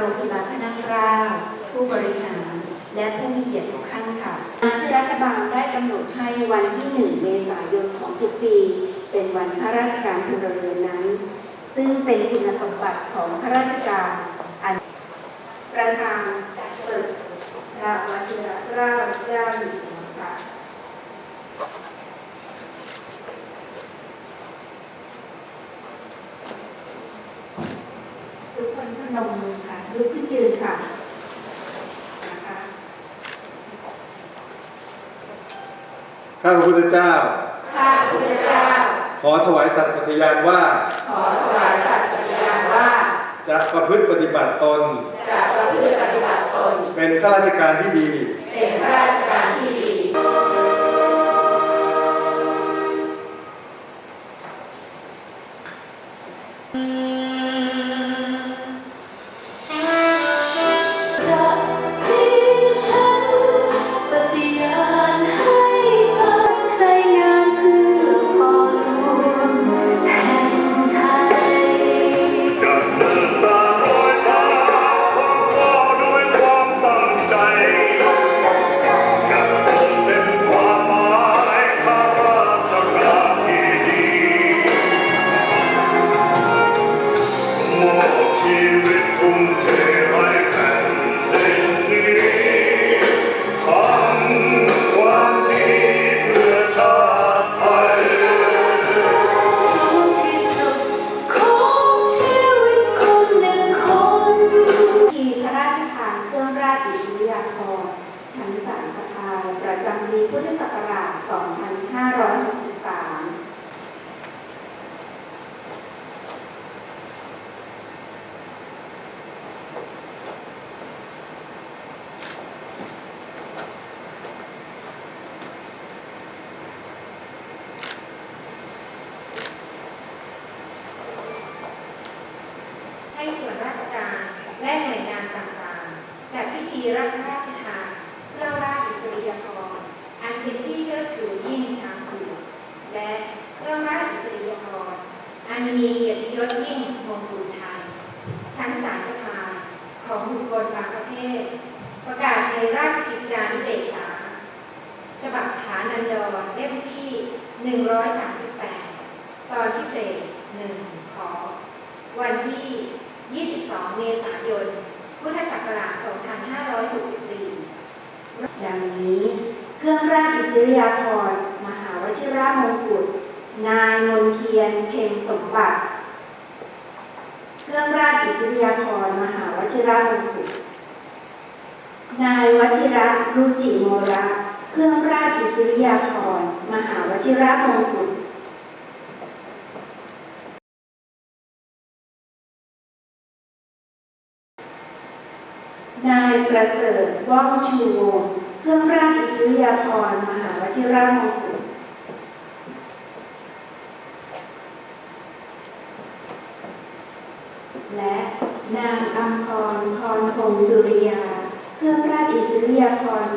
โรงพยาบาลพระนั่งเกล้าผู้บริหาร และผู้มีเกียรติทุกท่านค่ะที่รัฐบาลได้กำหนดให้วันที่ 1 เมษายนของทุกปี เป็นวันข้าราชการพลเรือนนั้น ซึ่งเป็นคุณสมบัติของข้าราชการอันประธานจัดเปิดพระวชิระเกล้าเจ้าอยู่หัวค่ะทุกคนพนมมือ ลุกขึ้นยืนค่ะนะคะข้าพระพุทธเจ้า ข้าพุทธเจ้า ขอถวายสัตย์ปฏิญาณว่า ขอถวายสัตย์ปฏิญาณว่า จะประพฤติปฏิบัติตน จะประพฤติปฏิบัติตน เป็นข้าราชการที่ดี เป็นข้าราชการที่ดีจา ทีพระราชทานเครื่องราชอิสริยาภรณ์ชั้นสารสภาประจำปีพุทธศักราช 2563 ให้ส่วนราชการ และหน่วยงานต่างๆ จัดพิธีรับราชทานเครื่อราชอิสริยาภรณ์อันเป็นที่เชิดชูยิ่งช้างเผือกและเครื่อราชอิสริยาภรณ์อันมีเกียรติยศยิ่งมงกุฎไทยชั้นสารสภาของบุคคลบางประเภทประกาศในราชกิจจานุเบกษาฉบับฐานันดรเล่มที่ 138 ตอนพิเศษหนึ่งขอ วันที่ 22 เมษายน พุทธศักราช 2564 ดังนี้เครื่องราชอิสริยาภรณ์มหาวชิรามงกุฎนายมนเทียนเพ็งสมบัติ เครื่องราชอิสริยาภรณ์มหาวชิรามงกุฎนายวชิระรุจิโมระ เครื่องราชอิสริยาภรณ์มหาวชิรมงกุฎ นายประเสริฐว่องชูวงเครื่องราชอิสริยาภรณ์มหาวชิรามงกุฎและนางอัมพรพรพงสุริยา เครื่องราชอิสริยาภรณ์